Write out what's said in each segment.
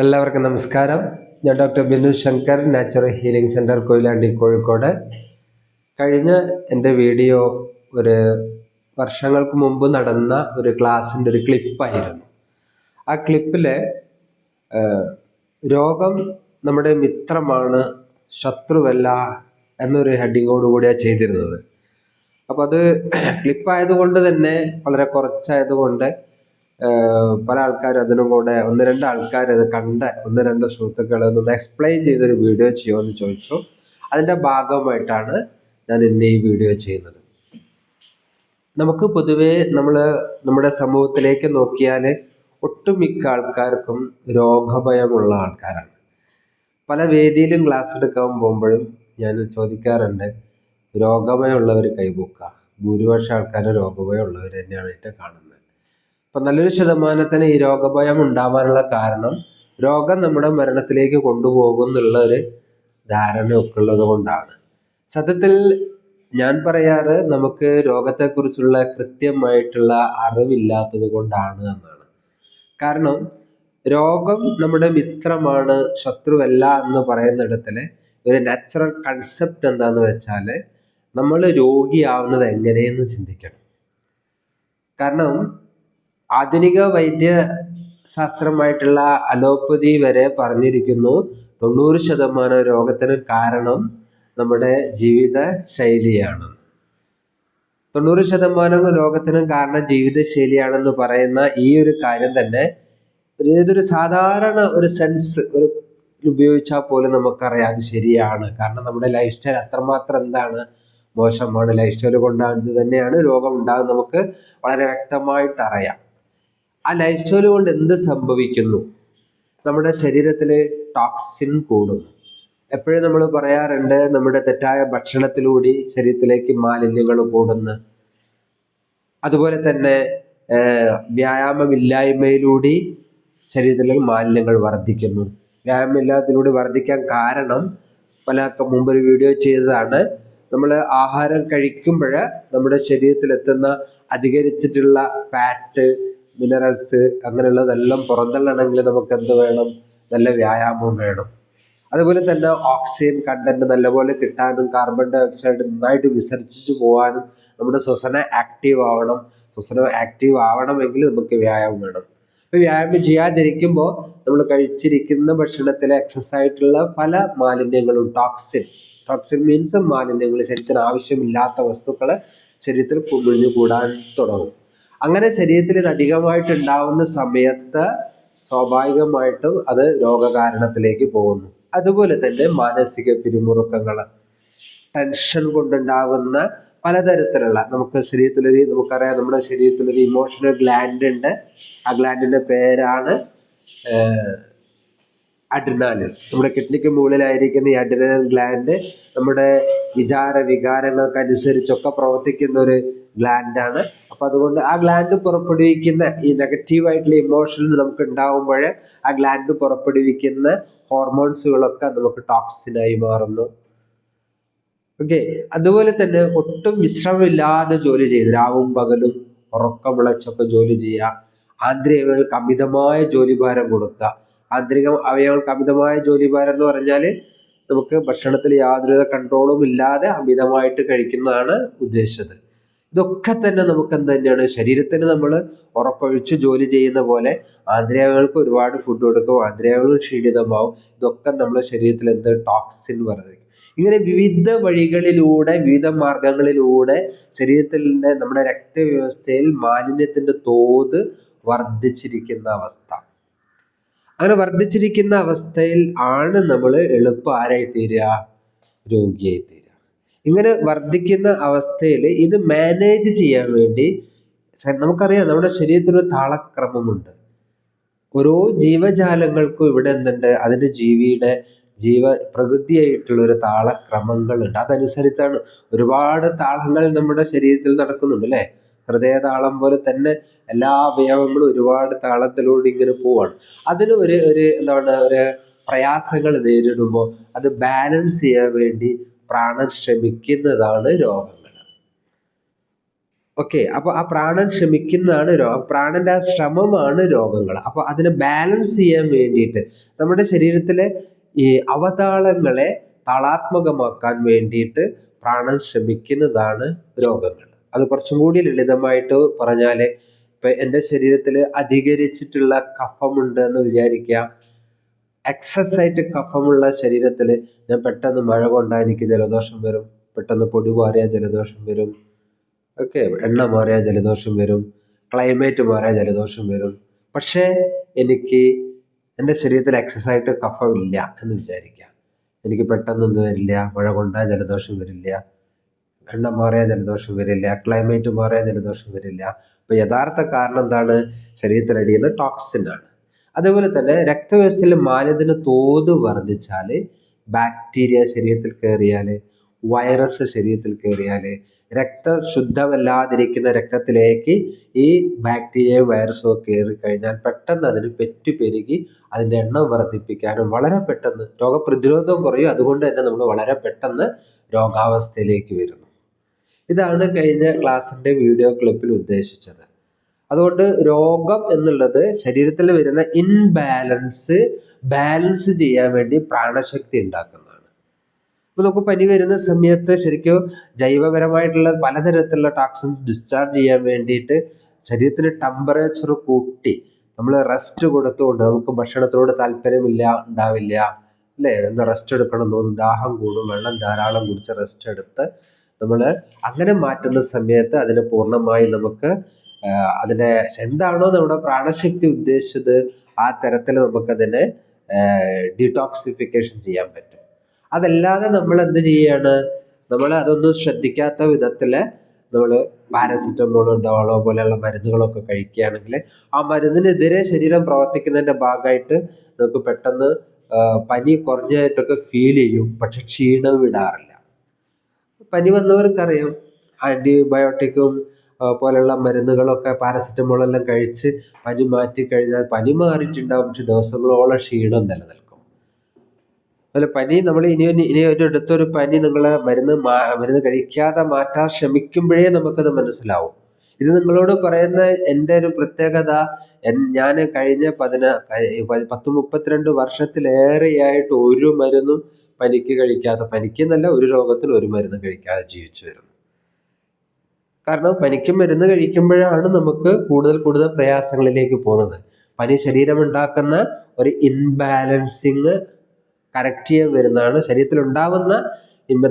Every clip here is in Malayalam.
എല്ലാവർക്കും നമസ്കാരം. ഞാൻ doctor Binu Shankar natural healing centre Koyilandy Kozhikode. കഴിഞ്ഞ എന്റെ വീഡിയോ ഒരു വർഷങ്ങൾക്ക് മുമ്പ് നടന്ന ഒരു ക്ലാസ്സിന്റെ ഒരു ക്ലിപ്പായിരുന്നു. ആ ക്ലിപ്പിൽ രോഗം നമ്മുടെ മിത്രമാണ് ശത്രുവല്ല എന്നൊരു ഹെഡിങ്ങോട് കൂടിയാണ് ചെയ്തിരുന്നത്. അപ്പോൾ അത് ക്ലിപ്പായതുകൊണ്ട് തന്നെ വളരെ കുറച്ചായതുകൊണ്ട് പല ആൾക്കാരും അതിനും കൂടെ ഒന്ന് രണ്ട് ആൾക്കാർ അത് കണ്ട ഒന്ന് രണ്ട് സുഹൃത്തുക്കൾ ഒന്ന് എക്സ്പ്ലെയിൻ ചെയ്തൊരു വീഡിയോ ചെയ്യുമെന്ന് ചോദിച്ചു. അതിന്റെ ഭാഗമായിട്ടാണ് ഞാൻ ഇന്ന് ഈ വീഡിയോ ചെയ്യുന്നത്. നമുക്ക് പൊതുവേ നമ്മൾ നമ്മുടെ സമൂഹത്തിലേക്ക് നോക്കിയാൽ ഒട്ടുമിക്ക ആൾക്കാർക്കും രോഗഭയമുള്ള ആൾക്കാരാണ്. പല വേദിയിലും ക്ലാസ് എടുക്കാൻ പോകുമ്പോഴും ഞാൻ ചോദിക്കാറുണ്ട് രോഗഭയമുള്ളവർ കൈപൊക്കുക ഭൂരിപക്ഷം ആൾക്കാർ രോഗഭയമുള്ളവർ തന്നെയാണ് ഏറ്റവും കാണുന്നത്. അപ്പം നല്ലൊരു ശതമാനത്തിന് ഈ രോഗഭയം ഉണ്ടാവാനുള്ള കാരണം രോഗം നമ്മുടെ മരണത്തിലേക്ക് കൊണ്ടുപോകും എന്നുള്ള ഒരു ധാരണയൊക്കെ ഉള്ളത് കൊണ്ടാണ്. സത്യത്തിൽ ഞാൻ പറയാറ് നമുക്ക് രോഗത്തെക്കുറിച്ചുള്ള കൃത്യമായിട്ടുള്ള അറിവില്ലാത്തത് കൊണ്ടാണ് എന്നാണ്. കാരണം രോഗം നമ്മുടെ മിത്രമാണ് ശത്രുവല്ല എന്ന് പറയുന്നിടത്തിൽ ഒരു നാച്ചുറൽ കൺസെപ്റ്റ് എന്താന്ന് വെച്ചാൽ നമ്മൾ രോഗിയാവുന്നത് എങ്ങനെയെന്ന് ചിന്തിക്കണം. കാരണം ആധുനിക വൈദ്യ ശാസ്ത്രമായിട്ടുള്ള അലോപ്പതി വരെ പറഞ്ഞിരിക്കുന്നു. തൊണ്ണൂറ് ശതമാനം രോഗത്തിന് കാരണം നമ്മുടെ ജീവിത ശൈലിയാണ് തൊണ്ണൂറ് ശതമാനം രോഗത്തിന് കാരണം ജീവിതശൈലിയാണെന്ന് പറയുന്ന ഈ ഒരു കാര്യം തന്നെ ഏതൊരു സാധാരണ ഒരു സെൻസ് ഒരു ഉപയോഗിച്ചാൽ പോലും നമുക്കറിയാം അത് ശരിയാണ്. കാരണം നമ്മുടെ ലൈഫ് സ്റ്റൈൽ അത്രമാത്രം എന്താണ് മോശമാണ്. ലൈഫ് സ്റ്റൈൽ കൊണ്ടാണ് തന്നെയാണ് രോഗം ഉണ്ടാകുന്നത്. നമുക്ക് വളരെ വ്യക്തമായിട്ട് അറിയാം. ആ ലൈഫ് സ്റ്റൈൽ കൊണ്ട് എന്ത് സംഭവിക്കുന്നു? നമ്മുടെ ശരീരത്തിലെ ടോക്സിൻ കൂടുന്നു. എപ്പോഴും നമ്മൾ പറയാറുണ്ട് നമ്മുടെ തെറ്റായ ഭക്ഷണത്തിലൂടെ ശരീരത്തിലേക്ക് മാലിന്യങ്ങൾ കൂടുന്നു. അതുപോലെ തന്നെ വ്യായാമമില്ലായ്മയിലൂടി ശരീരത്തിലെ മാലിന്യങ്ങൾ വർദ്ധിക്കുന്നു. വ്യായാമമില്ലാത്തതിലൂടെ വർദ്ധിക്കാൻ കാരണം പല മുമ്പ് ഒരു വീഡിയോ ചെയ്തതാണ്. നമ്മൾ ആഹാരം കഴിക്കുമ്പോൾ നമ്മുടെ ശരീരത്തിലെത്തുന്ന അധികരിച്ചിട്ടുള്ള ഫാറ്റ് മിനറൽസ് അങ്ങനെയുള്ളതെല്ലാം പുറന്തള്ളണമെങ്കിൽ നമുക്ക് എന്ത് വേണം? നല്ല വ്യായാമം വേണം. അതുപോലെ തന്നെ ഓക്സിജൻ കണ്ടന്റ് നല്ലപോലെ കിട്ടാനും കാർബൺ ഡൈ ഓക്സൈഡ് നന്നായിട്ട് വിസർജിച്ചു പോകാനും നമ്മുടെ ശ്വസന ആക്റ്റീവ് ആവണം. ശ്വസനം ആക്റ്റീവ് ആവണമെങ്കിൽ നമുക്ക് വ്യായാമം വേണം. അപ്പോൾ വ്യായാമം ചെയ്യാതിരിക്കുമ്പോൾ നമ്മൾ കഴിച്ചിരിക്കുന്ന ഭക്ഷണത്തിലെ എക്സസ് ആയിട്ടുള്ള പല മാലിന്യങ്ങളും ടോക്സിൻ ടോക്സിൻ മീൻസ് മാലിന്യങ്ങൾ ശരീരത്തിന് ആവശ്യമില്ലാത്ത വസ്തുക്കൾ ശരീരത്തിൽ കുമിഞ്ഞു കൂടാൻ തുടങ്ങും. അങ്ങനെ ശരീരത്തിൽ ഇത് അധികമായിട്ട് ഉണ്ടാവുന്ന സമയത്ത് സ്വാഭാവികമായിട്ടും അത് രോഗകാരണത്തിലേക്ക് പോകുന്നു. അതുപോലെ തന്നെ മാനസിക പിരിമുറുക്കങ്ങൾ ടെൻഷൻ കൊണ്ടുണ്ടാകുന്ന പലതരത്തിലുള്ള നമുക്ക് ശരീരത്തിലൊരു നമുക്കറിയാം നമ്മുടെ ശരീരത്തിലൊരു ഇമോഷണൽ ഗ്ലാൻഡ് ഉണ്ട്. ആ ഗ്ലാൻഡിന്റെ പേരാണ് അഡ്രിനാലിൻ നമ്മുടെ കിഡ്നിക്ക് മുകളിലായിരിക്കുന്ന ഈ അഡ്രിനൽ ഗ്ലാൻഡ് നമ്മുടെ വിചാര വികാരങ്ങൾക്ക് അനുസരിച്ചൊക്കെ പ്രവർത്തിക്കുന്ന ഒരു ഗ്ലാൻഡാണ് അപ്പൊ അതുകൊണ്ട് ആ ഗ്ലാൻഡ് പുറപ്പെടുവിക്കുന്ന ഈ നെഗറ്റീവായിട്ടുള്ള ഇമോഷൻ നമുക്ക് ഉണ്ടാവുമ്പോൾ ആ ഗ്ലാൻഡ് പുറപ്പെടുവിക്കുന്ന ഹോർമോൺസുകളൊക്കെ നമുക്ക് ടോക്സിനായി മാറുന്നു. ഓക്കെ അതുപോലെ തന്നെ ഒട്ടും വിശ്രമമില്ലാതെ ജോലി ചെയ്ത് രാവും പകലും ഉറക്കം വിളച്ചൊക്കെ ജോലി ചെയ്യുക. ആന്തരികങ്ങൾക്ക് അമിതമായ ജോലിഭാരം കൊടുക്കുക. ആന്തരിക അവയവങ്ങൾക്ക് അമിതമായ ജോലിഭാരം എന്ന് പറഞ്ഞാൽ നമുക്ക് ഭക്ഷണത്തിൽ യാതൊരുവിധ കൺട്രോളും ഇല്ലാതെ അമിതമായിട്ട് കഴിക്കുന്നതാണ് ഉദ്ദേശിച്ചത്. ഇതൊക്കെ തന്നെ നമുക്ക് എന്ത് തന്നെയാണ്? ശരീരത്തിന് നമ്മൾ ഉറക്കൊഴിച്ച് ജോലി ചെയ്യുന്ന പോലെ ആന്തരികങ്ങൾക്ക് ഒരുപാട് ഫുഡ് കൊടുക്കും ആന്തരികങ്ങൾ ക്ഷീണിതമാവും. ഇതൊക്കെ നമ്മുടെ ശരീരത്തിൽ എന്ത്? ടോക്സിൻ വർദ്ധിക്കും ഇങ്ങനെ വിവിധ വഴികളിലൂടെ വിവിധ മാർഗങ്ങളിലൂടെ ശരീരത്തിന്റെ നമ്മുടെ രക്തവ്യവസ്ഥയിൽ മാലിന്യത്തിന്റെ തോത് വർദ്ധിച്ചിരിക്കുന്ന അവസ്ഥ. അങ്ങനെ വർദ്ധിച്ചിരിക്കുന്ന അവസ്ഥയിൽ ആണ് നമ്മൾ എളുപ്പം ആരായി തീരുക രോഗിയായി തീരുക ഇങ്ങനെ വർദ്ധിക്കുന്ന അവസ്ഥയിൽ ഇത് മാനേജ് ചെയ്യാൻ വേണ്ടി നമുക്കറിയാം നമ്മുടെ ശരീരത്തിനൊരു താളക്രമമുണ്ട്. ഓരോ ജീവജാലങ്ങൾക്കും ഇവിടെ എന്തുണ്ട്? അതിന്റെ ജീവിയുടെ ജീവ പ്രകൃതിയായിട്ടുള്ള ഒരു താളക്രമങ്ങളുണ്ട്. അതനുസരിച്ചാണ് ഒരുപാട് താളങ്ങൾ നമ്മുടെ ശരീരത്തിൽ നടക്കുന്നുണ്ട് അല്ലേ? ഹൃദയ താളം പോലെ തന്നെ എല്ലാ അവയവങ്ങളും ഒരുപാട് താളത്തിലൂടെ ഇങ്ങനെ പോവാണ്. അതിന് ഒരു ഒരു എന്താണ് ഒരു പ്രയാസങ്ങൾ നേരിടുമ്പോൾ അത് ബാലൻസ് ചെയ്യാൻ വേണ്ടി പ്രാണൻ ശ്രമിക്കുന്നതാണ് രോഗങ്ങൾ. ഓക്കെ അപ്പൊ ആ പ്രാണൻ ശ്രമിക്കുന്നതാണ് രോഗം പ്രാണന്റെ ആ ശ്രമമാണ് രോഗങ്ങൾ. അപ്പൊ അതിനെ ബാലൻസ് ചെയ്യാൻ വേണ്ടിയിട്ട് നമ്മുടെ ശരീരത്തിലെ ഈ അവതാളങ്ങളെ താളാത്മകമാക്കാൻ വേണ്ടിയിട്ട് പ്രാണൻ ശ്രമിക്കുന്നതാണ് രോഗങ്ങൾ. അത് കുറച്ചും കൂടി ലളിതമായിട്ട് പറഞ്ഞാൽ ഇപ്പൊ എന്റെ ശരീരത്തിൽ അധികരിച്ചിട്ടുള്ള കഫമുണ്ട് എന്ന് വിചാരിക്കുക എക്സസ് ആയിട്ട് കഫമുള്ള ശരീരത്തിൽ ഞാൻ പെട്ടെന്ന് മഴ കൊണ്ടാൽ എനിക്ക് ജലദോഷം വരും. പെട്ടെന്ന് പൊടി മാറിയാൽ ജലദോഷം വരും. ഓക്കെ എണ്ണ മാറിയാൽ ജലദോഷം വരും. ക്ലൈമറ്റ് മാറിയാൽ ജലദോഷം വരും. പക്ഷേ എനിക്ക് എന്റെ ശരീരത്തിൽ എക്സസ് ആയിട്ട് കഫമില്ല എന്ന് വിചാരിക്കുക. എനിക്ക് പെട്ടെന്ന് ഒന്നും വരില്ല? മഴ കൊണ്ടാൽ ജലദോഷം വരില്ല. എണ്ണ മാറിയാൽ ജലദോഷം വരില്ല. ക്ലൈമറ്റ് മാറിയാൽ ജലദോഷം വരില്ല. അപ്പോൾ യഥാർത്ഥ കാരണം എന്താണ്? ശരീരത്തിൽ അടിയുന്ന ടോക്സിൻ ആണ്. അതേപോലെ തന്നെ രക്തവ്യവസ്ഥയിൽ മാലിന്യത്തിന് തോത് വർദ്ധിച്ചാൽ ബാക്ടീരിയ ശരീരത്തിൽ കയറിയാൽ വൈറസ് ശരീരത്തിൽ കയറിയാൽ രക്തം ശുദ്ധമല്ലാതിരിക്കുന്ന രക്തത്തിലേക്ക് ഈ ബാക്ടീരിയയും വൈറസും ഒക്കെ കയറി കഴിഞ്ഞാൽ പെട്ടെന്ന് അതിന് പെറ്റു പെരുകി അതിന്റെ എണ്ണം വർദ്ധിപ്പിക്കാനും വളരെ പെട്ടെന്ന് രോഗപ്രതിരോധം കുറയും. അതുകൊണ്ട് തന്നെ നമ്മൾ വളരെ പെട്ടെന്ന് രോഗാവസ്ഥയിലേക്ക് വരുന്നു. ഇതാണ് കഴിഞ്ഞ ക്ലാസ്സിന്റെ വീഡിയോ ക്ലിപ്പിൽ ഉദ്ദേശിച്ചത്. അതുകൊണ്ട് രോഗം എന്നുള്ളത് ശരീരത്തിൽ വരുന്ന ഇൻബാലൻസ് ബാലൻസ് ചെയ്യാൻ വേണ്ടി പ്രാണശക്തി ഉണ്ടാക്കുന്നതാണ്. അപ്പോൾ നമുക്ക് പനി വരുന്ന സമയത്ത് ശരിക്കും ജൈവപരമായിട്ടുള്ള പലതരത്തിലുള്ള ടോക്സിൻസ് ഡിസ്ചാർജ് ചെയ്യാൻ വേണ്ടിയിട്ട് ശരീരത്തിന് ടെമ്പറേച്ചർ കൂട്ടി നമ്മൾ റെസ്റ്റ് കൊടുത്തുകൊണ്ട് നമുക്ക് ഭക്ഷണത്തിനോട് താല്പര്യമില്ല ഉണ്ടാവില്ല അല്ലേ? ഒന്ന് റെസ്റ്റ് എടുക്കണം തോന്നും ദാഹം കൂടും വെള്ളം ധാരാളം കുടിച്ച് റെസ്റ്റ് എടുത്ത് നമ്മൾ അങ്ങനെ മാറ്റുന്ന സമയത്ത് അതിന് പൂർണമായി നമുക്ക് അതിനെ എന്താണോ നമ്മുടെ പ്രാണശക്തി ഉദ്ദേശിച്ചത് ആ തരത്തിൽ നമുക്കതിനെ ഡീടോക്സിഫിക്കേഷൻ ചെയ്യാൻ പറ്റും. അതല്ലാതെ നമ്മൾ എന്ത് ചെയ്യാണ്? നമ്മൾ അതൊന്നും ശ്രദ്ധിക്കാത്ത വിധത്തിൽ നമ്മൾ പാരസിറ്റമോളോ ഡോളോ പോലെയുള്ള മരുന്നുകളൊക്കെ കഴിക്കുകയാണെങ്കിൽ ആ മരുന്നിനെതിരെ ശരീരം പ്രവർത്തിക്കുന്നതിന്റെ ഭാഗമായിട്ട് നമുക്ക് പെട്ടെന്ന് പനി കുറഞ്ഞതായിട്ടൊക്കെ ഫീൽ ചെയ്യും. പക്ഷെ ക്ഷീണം വിടാറില്ല. പനി വന്നവർക്കറിയാം. ആന്റിബയോട്ടിക്കും പോലെയുള്ള മരുന്നുകളൊക്കെ പാരസെറ്റമോളെല്ലാം കഴിച്ച് പനി മാറ്റി കഴിഞ്ഞാൽ പനി മാറിയിട്ടുണ്ടാവും. പക്ഷെ ദിവസങ്ങളോളം ക്ഷീണം നിലനിൽക്കും. അതുപോലെ പനി നമ്മൾ ഇനി ഇനി ഒരു അടുത്തൊരു പനി നിങ്ങൾ മരുന്ന് മരുന്ന് കഴിക്കാതെ മാറ്റാൻ ശ്രമിക്കുമ്പോഴേ നമുക്കത് മനസ്സിലാവും. ഇത് നിങ്ങളോട് പറയുന്ന എന്റെ ഒരു പ്രത്യേകത ഞാൻ കഴിഞ്ഞ പതിന പത്ത് മുപ്പത്തിരണ്ട് വർഷത്തിലേറെയായിട്ട് ഒരു മരുന്നും പനിക്ക് കഴിക്കാതെ പനിക്ക് എന്നല്ല ഒരു രോഗത്തിന് ഒരു മരുന്ന് കഴിക്കാതെ ജീവിച്ചു വരുന്നു. കാരണം പനിക്കും മരുന്ന് കഴിക്കുമ്പോഴാണ് നമുക്ക് കൂടുതൽ കൂടുതൽ പ്രയാസങ്ങളിലേക്ക് പോകുന്നത്. പനി ശരീരം ഉണ്ടാക്കുന്ന ഒരു ഇൻബാലൻസിങ് കറക്റ്റ് ചെയ്യാൻ വരുന്നതാണ്. ശരീരത്തിൽ ഉണ്ടാവുന്ന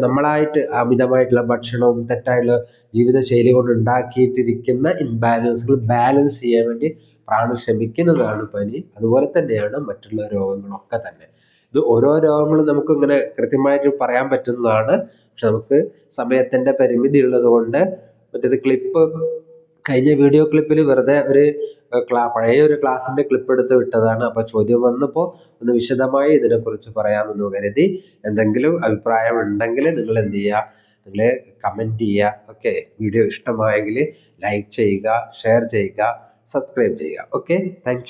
നമ്മളായിട്ട് അമിതമായിട്ടുള്ള ഭക്ഷണവും തെറ്റായിട്ടുള്ള ജീവിതശൈലി കൊണ്ട് ഉണ്ടാക്കിയിട്ടിരിക്കുന്ന ഇൻബാലൻസുകൾ ബാലൻസ് ചെയ്യാൻ വേണ്ടി പ്രാണൻ ശ്രമിക്കുന്നതാണ് പനി. അതുപോലെ തന്നെയാണ് മറ്റുള്ള രോഗങ്ങളൊക്കെ തന്നെ. ഇത് ഓരോ രോഗങ്ങളും നമുക്ക് ഇങ്ങനെ കൃത്യമായിട്ട് പറയാൻ പറ്റുന്നതാണ്. പക്ഷെ നമുക്ക് സമയത്തിന്റെ പരിമിതി ഉള്ളത് കൊണ്ട് മറ്റേത് ക്ലിപ്പ് കഴിഞ്ഞ വീഡിയോ ക്ലിപ്പിൽ വെറുതെ ഒരു ക്ലാ പഴയ ഒരു ക്ലാസ്സിന്റെ ക്ലിപ്പ് എടുത്ത് വിട്ടതാണ്. അപ്പോൾ ചോദ്യം വന്നപ്പോൾ ഒന്ന് വിശദമായി ഇതിനെക്കുറിച്ച് പറയാമെന്ന് കരുതി. എന്തെങ്കിലും അഭിപ്രായം ഉണ്ടെങ്കിൽ നിങ്ങൾ എന്ത് ചെയ്യുക നിങ്ങൾ കമന്റ് ചെയ്യുക ഓക്കെ വീഡിയോ ഇഷ്ടമായെങ്കിൽ ലൈക്ക് ചെയ്യുക ഷെയർ ചെയ്യുക സബ്സ്ക്രൈബ് ചെയ്യുക. Okay thank